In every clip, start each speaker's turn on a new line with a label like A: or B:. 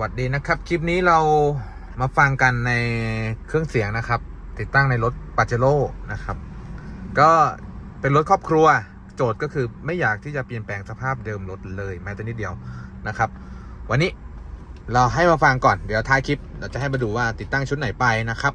A: วัสดีนะครับ คลิปนี้เรามาฟังกันในเครื่องเสียงนะครับ ติดตั้งในรถปาเจโร่นะครับ ก็เป็นรถครอบครัว โจทย์ก็คือไม่อยากที่จะเปลี่ยนแปลงสภาพเดิมรถเลยแม้แต่นิดเดียวนะครับ วันนี้เราให้มาฟังก่อนเดี๋ยวท้ายคลิป เราจะให้มาดูว่าติดตั้งชุดไหนไปนะครับ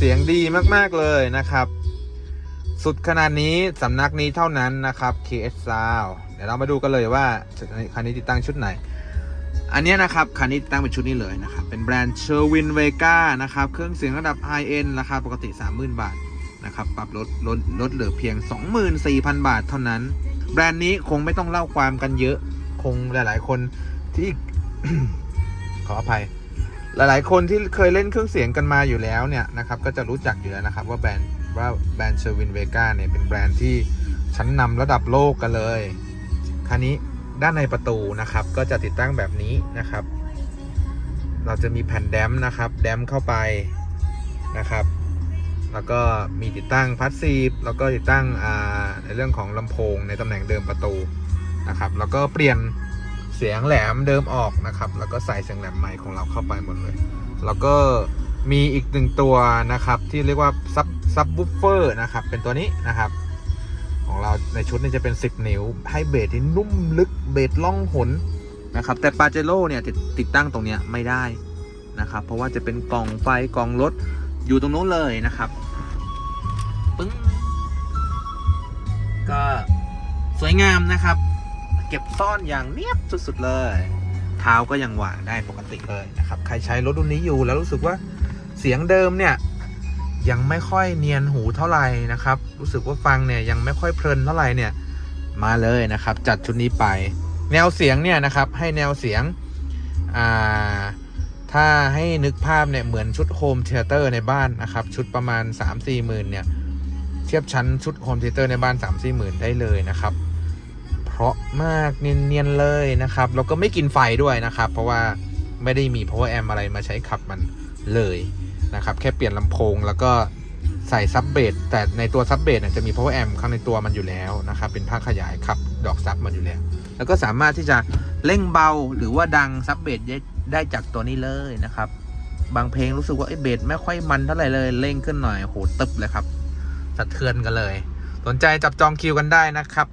B: เสียงดีมาก
A: ๆเลยนะครับ สุดขนาดนี้สำนักนี้เท่านั้นนะครับ KS Sound เดี๋ยวเรามาดูกันเลยว่าคันนี้ติดตั้งชุดไหน อันนี้นะครับคันนี้ติดตั้งเป็นชุดนี้เลยนะครับ เป็นแบรนด์ Sherwin Vega นะครับ เครื่องเสียงระดับ High End ราคาปกติ 30,000 บาทนะครับ ปรับลดลดลดเหลือเพียง 24,000 บาทเท่านั้น แบรนด์นี้คงไม่ต้องเล่าความกันเยอะ คงหลาย ๆ คนที่ขออภัย หลายๆ คนที่เคยเล่นเครื่องเสียงกันมาอยู่แล้วเนี่ยนะครับก็จะรู้จักอยู่แล้วนะครับว่าแบรนด์ว่าแบรนด์เชอร์วินเวกาเนี่ยเป็นแบรนด์ที่ชั้นนำระดับโลกกันเลยคันนี้ด้านในประตูนะครับ ก็จะติดตั้งแบบนี้นะครับ เราจะมีแผ่นแดมนะครับ แดมเข้าไปนะครับ แล้วก็มีติดตั้งพัสซีฟแล้วก็ติดตั้งอ่าในเรื่องของลำโพงในตำแหน่งเดิมประตูนะครับ แล้วก็เปลี่ยน เสียงแหลมเดิมออกนะครับ แล้วก็ใส่เสียงแหลมใหม่ของเราเข้าไปหมดเลย แล้วก็มีอีกหนึ่งตัวนะครับที่เรียกว่าซับซับบูฟเฟอร์นะครับเป็นตัวนี้นะครับของเราในชุดนี้จะเป็น 10 นิ้ว ให้เบสที่นุ่มลึกเบสล่องหนนะครับ แต่ปาเจโร่เนี่ยติดติดตั้งตรงเนี้ยไม่ได้นะครับ เพราะว่าจะเป็นกล่องไฟกล่องรถอยู่ตรงนู้นเลยนะครับปึ้งก็สวยงามนะครับ เก็บซ่อนอย่างเนียบสุดๆเลย เท้าก็ยังวางได้ปกติเลยนะครับ ใครใช้รถรุ่นนี้อยู่แล้วรู้สึกว่าเสียงเดิมเนี่ยยังไม่ค่อยเนียนหูเท่าไหร่นะครับ รู้สึกว่าฟังเนี่ยยังไม่ค่อยเพลินเท่าไหร่เนี่ยมาเลยนะครับ จัดชุดนี้ไป แนวเสียงเนี่ยนะครับให้แนวเสียงอ่าถ้าให้นึกภาพเนี่ยเหมือนชุดโฮมเทเตอร์ในบ้านนะครับ ชุดประมาณ 3-4หมื่นเนี่ย เทียบชั้นชุดโฮมเทเตอร์ในบ้าน 3-4หมื่นได้เลยนะครับ ราะมากเนียนๆเลยนะครับ แล้วก็ไม่กินไฟด้วยนะครับ เพราะว่าไม่ได้มี power amp อะไรมาใช้ขับมันเลยนะครับ แค่เปลี่ยนลำโพงแล้วก็ใส่ซับเบสแต่ในตัวซับเบสเนี่ยจะมี power amp ข้างในตัวมันอยู่แล้วนะครับ เป็นภาคขยายขับดอกซับมันอยู่แล้ว แล้วก็สามารถที่จะเร่งเบาหรือว่าดังซับเบสได้จากตัวนี้เลยนะครับ บางเพลงรู้สึกว่าไอ้เบสไม่ค่อยมันเท่าไหร่เลยเร่งขึ้นหน่อยโหตึบเลยครับสะเทือนกันเลย สนใจจับจองคิวกันได้นะครับ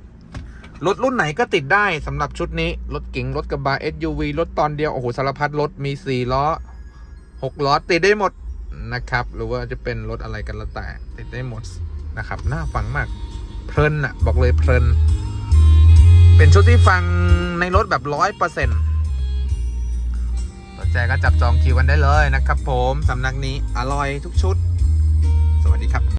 A: รถรุ่นไหนก็ติดได้สำหรับชุดนี้ รถเก๋งรถกระบะ SUV รถตอนเดียว โอ้โห สารพัดรถมี 4 ล้อ 6 ล้อ ติดได้หมดนะครับ หรือว่าจะเป็นรถอะไรกันล้วแต่ ติดได้หมดนะครับ น่าฟังมาก เพลินอะบอกเลยเพลิน เป็นชุดที่ฟังในรถแบบร้อยเปอร์เซ็นต์สนใจก็จับจองคิวกันได้เลยนะครับผมสำนักนี้อร่อยทุกชุด สวัสดีครับ